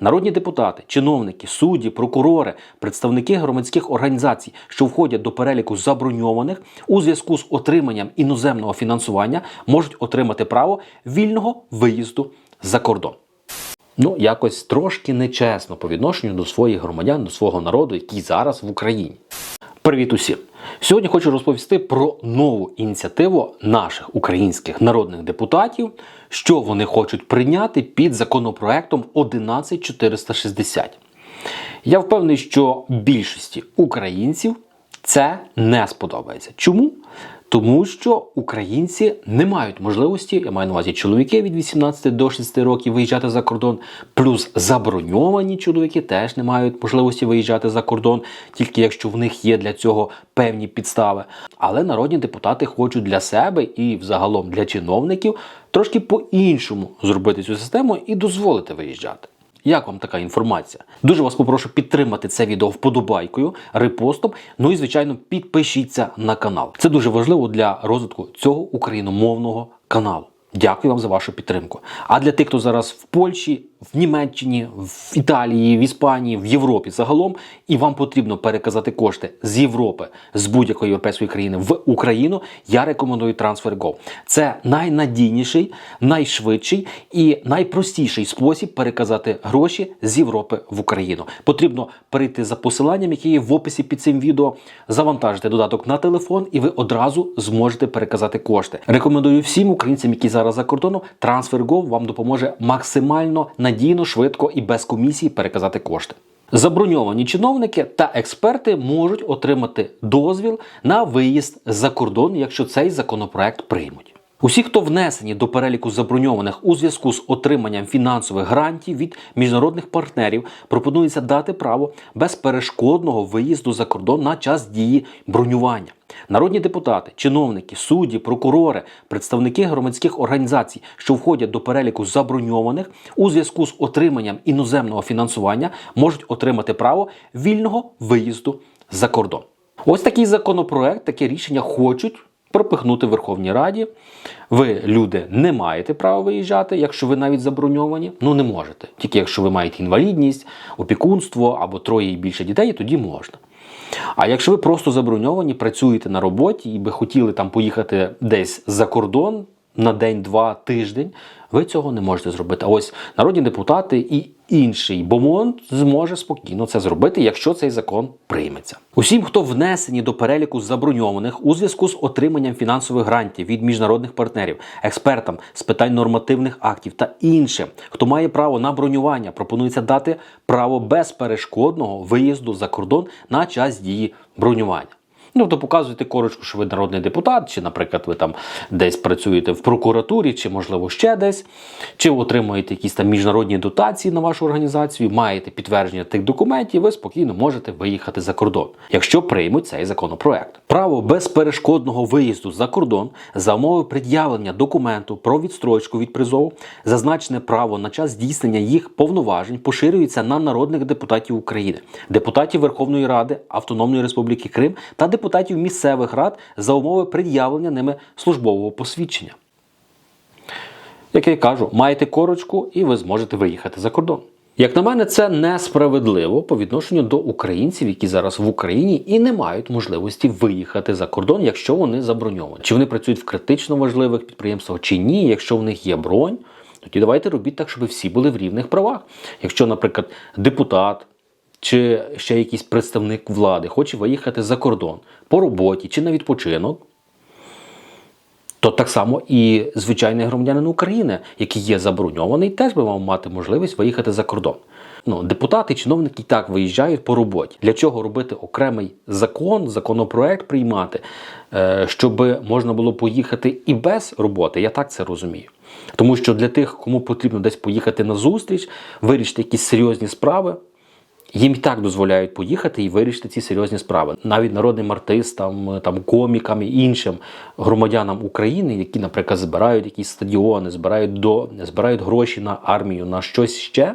Народні депутати, чиновники, судді, прокурори, представники громадських організацій, що входять до переліку заброньованих у зв'язку з отриманням іноземного фінансування, можуть отримати право вільного виїзду за кордон. Ну, якось трошки нечесно по відношенню до своїх громадян, до свого народу, який зараз в Україні. Привіт усім! Сьогодні хочу розповісти про нову ініціативу наших українських народних депутатів, що вони хочуть прийняти під законопроектом 11460. Я впевнений, що більшості українців це не сподобається. Чому? Тому що українці не мають можливості, я маю на увазі чоловіки від 18 до 60 років виїжджати за кордон, плюс заброньовані чоловіки теж не мають можливості виїжджати за кордон, тільки якщо в них є для цього певні підстави. Але народні депутати хочуть для себе і взагалом для чиновників трошки по-іншому зробити цю систему і дозволити виїжджати. Як вам така інформація? Дуже вас попрошу підтримати це відео вподобайкою, репостом. Ну і звичайно, підпишіться на канал. Це дуже важливо для розвитку цього україномовного каналу. Дякую вам за вашу підтримку. А для тих, хто зараз в Польщі, в Німеччині, в Італії, в Іспанії, в Європі загалом, і вам потрібно переказати кошти з Європи, з будь-якої європейської країни в Україну, я рекомендую TransferGo. Це найнадійніший, найшвидший і найпростіший спосіб переказати гроші з Європи в Україну. Потрібно перейти за посиланням, яке є в описі під цим відео, завантажити додаток на телефон, і ви одразу зможете переказати кошти. Рекомендую всім українцям, які зараз за кордоном, TransferGo вам допоможе максимально надійно, швидко і без комісії переказати кошти. Заброньовані чиновники та експерти можуть отримати дозвіл на виїзд за кордон, якщо цей законопроект приймуть. Усі, хто внесені до переліку заброньованих у зв'язку з отриманням фінансових гарантій від міжнародних партнерів, пропонується дати право безперешкодного виїзду за кордон на час дії бронювання. Народні депутати, чиновники, судді, прокурори, представники громадських організацій, що входять до переліку заброньованих у зв'язку з отриманням іноземного фінансування, можуть отримати право вільного виїзду за кордон. Ось такий законопроект, таке рішення хочуть пропихнути Верховній Раді. Ви, люди, не маєте права виїжджати, якщо ви навіть заброньовані. Ну не можете. Тільки якщо ви маєте інвалідність, опікунство або троє і більше дітей, тоді можна. А якщо ви просто заброньовані, працюєте на роботі і би хотіли там поїхати десь за кордон на день-два тиждень, ви цього не можете зробити. А ось народні депутати і інший бомонд зможе спокійно це зробити, якщо цей закон прийметься. Усім, хто внесені до переліку заброньованих у зв'язку з отриманням фінансових грантів від міжнародних партнерів, експертам з питань нормативних актів та іншим, хто має право на бронювання, пропонується дати право безперешкодного виїзду за кордон на час дії бронювання. Ну, то показуєте корочку, що ви народний депутат, чи, наприклад, ви там десь працюєте в прокуратурі, чи, можливо, ще десь, чи отримуєте якісь там міжнародні дотації на вашу організацію, маєте підтвердження тих документів, ви спокійно можете виїхати за кордон, якщо приймуть цей законопроект. Право безперешкодного виїзду за кордон за умови пред'явлення документу про відстрочку від призову, зазначене право на час здійснення їх повноважень поширюється на народних депутатів України, депутатів Верховної Ради, Автономної Республіки Крим та депутатів місцевих рад за умови пред'явлення ними службового посвідчення. Як я кажу, маєте корочку і ви зможете виїхати за кордон. Як на мене, це несправедливо по відношенню до українців, які зараз в Україні і не мають можливості виїхати за кордон, якщо вони заброньовані. Чи вони працюють в критично важливих підприємствах, чи ні, якщо в них є бронь, тоді давайте робіть так, щоб всі були в рівних правах. Якщо, наприклад, депутат чи ще якийсь представник влади хоче виїхати за кордон по роботі чи на відпочинок, то так само і звичайний громадянин України, який є заброньований, теж би мав мати можливість виїхати за кордон. Ну, депутати, чиновники і так виїжджають по роботі. Для чого робити окремий закон, законопроект приймати, е, щоб можна було поїхати і без роботи? Я так це розумію. Тому що для тих, кому потрібно десь поїхати на зустріч, вирішити якісь серйозні справи. Їм і так дозволяють поїхати і вирішити ці серйозні справи. Навіть народним артистам, там комікам і іншим громадянам України, які, наприклад, збирають якісь стадіони, збирають до збирають гроші на армію, на щось ще.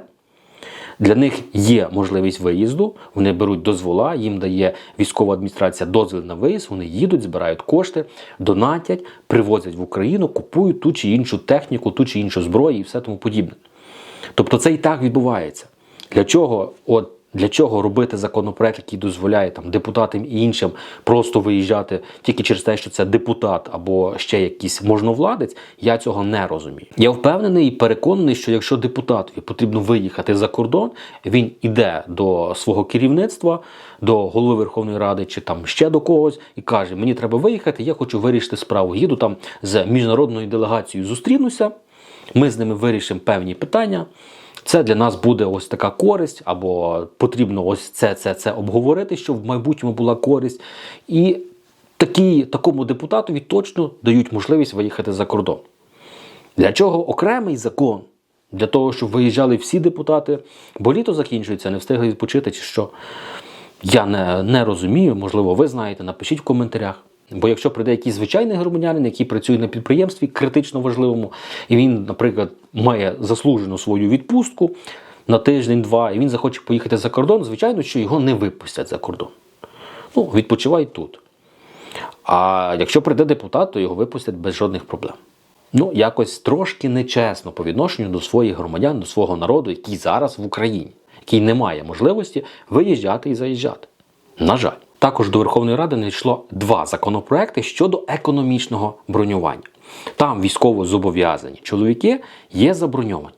Для них є можливість виїзду, вони беруть дозвола, їм дає військова адміністрація дозвіл на виїзд, вони їдуть, збирають кошти, донатять, привозять в Україну, купують ту чи іншу техніку, ту чи іншу зброю і все тому подібне. Тобто це і так відбувається. Для чого, от для чого робити законопроект, який дозволяє там депутатам і іншим просто виїжджати тільки через те, що це депутат або ще якийсь можновладець, я цього не розумію. Я впевнений і переконаний, що якщо депутатові потрібно виїхати за кордон, він іде до свого керівництва, до голови Верховної Ради чи там ще до когось і каже: Мені треба виїхати, я хочу вирішити справу. Їду там з міжнародною делегацією, зустрінуся. Ми з ними вирішимо певні питання. Це для нас буде ось така користь, або потрібно ось це, це, це обговорити, щоб в майбутньому була користь. І такі, такому депутатові точно дають можливість виїхати за кордон. Для чого окремий закон? Для того, щоб виїжджали всі депутати, бо літо закінчується, не встигли відпочити чи що. Я не, не розумію, можливо, ви знаєте, напишіть в коментарях. Бо якщо прийде якийсь звичайний громадянин, який працює на підприємстві критично важливому, і він, наприклад, має заслужену свою відпустку на тиждень-два, і він захоче поїхати за кордон, звичайно, що його не випустять за кордон. Ну, відпочивай тут. А якщо прийде депутат, то його випустять без жодних проблем. Ну, якось трошки нечесно по відношенню до своїх громадян, до свого народу, який зараз в Україні, який не має можливості виїжджати і заїжджати. На жаль, також до Верховної Ради надійшло два законопроекти щодо економічного бронювання. Там військово зобов'язані чоловіки є заброньовані.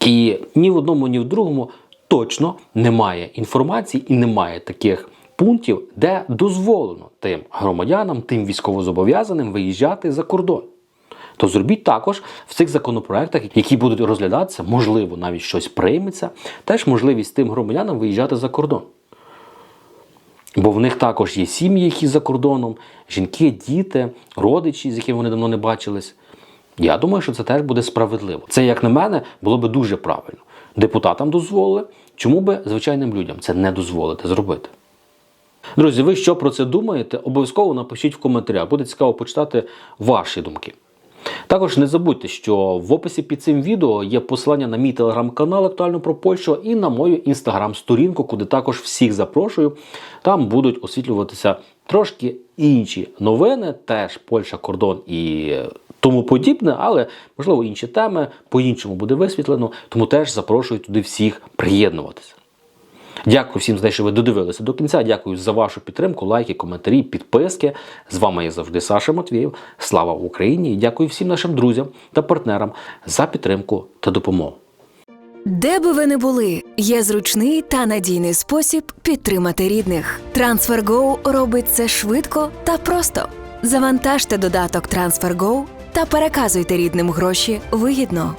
І ні в одному, ні в другому точно немає інформації і немає таких пунктів, де дозволено тим громадянам, тим військовозобов'язаним виїжджати за кордон. То зробіть також в цих законопроектах, які будуть розглядатися, можливо, навіть щось прийметься, теж можливість тим громадянам виїжджати за кордон. Бо в них також є сім'ї, які за кордоном, жінки, діти, родичі, з якими вони давно не бачились. Я думаю, що це теж буде справедливо. Це, як на мене, було би дуже правильно. Депутатам дозволили, чому би звичайним людям це не дозволити зробити? Друзі, ви що про це думаєте? Обов'язково напишіть в коментарях. Буде цікаво почитати ваші думки. Також не забудьте, що в описі під цим відео є посилання на мій телеграм-канал Актуально про Польщу і на мою інстаграм-сторінку, куди також всіх запрошую. Там будуть освітлюватися трошки інші новини, теж Польща, кордон і тому подібне, але можливо інші теми по-іншому буде висвітлено, тому теж запрошую туди всіх приєднуватися. Дякую всім за те, що ви додивилися до кінця. Дякую за вашу підтримку, лайки, коментарі, підписки. З вами я завжди Саша Матвієв. Слава Україні! І дякую всім нашим друзям та партнерам за підтримку та допомогу. Де би ви не були, є зручний та надійний спосіб підтримати рідних. TransferGo робить це швидко та просто. Завантажте додаток TransferGo та переказуйте рідним гроші вигідно.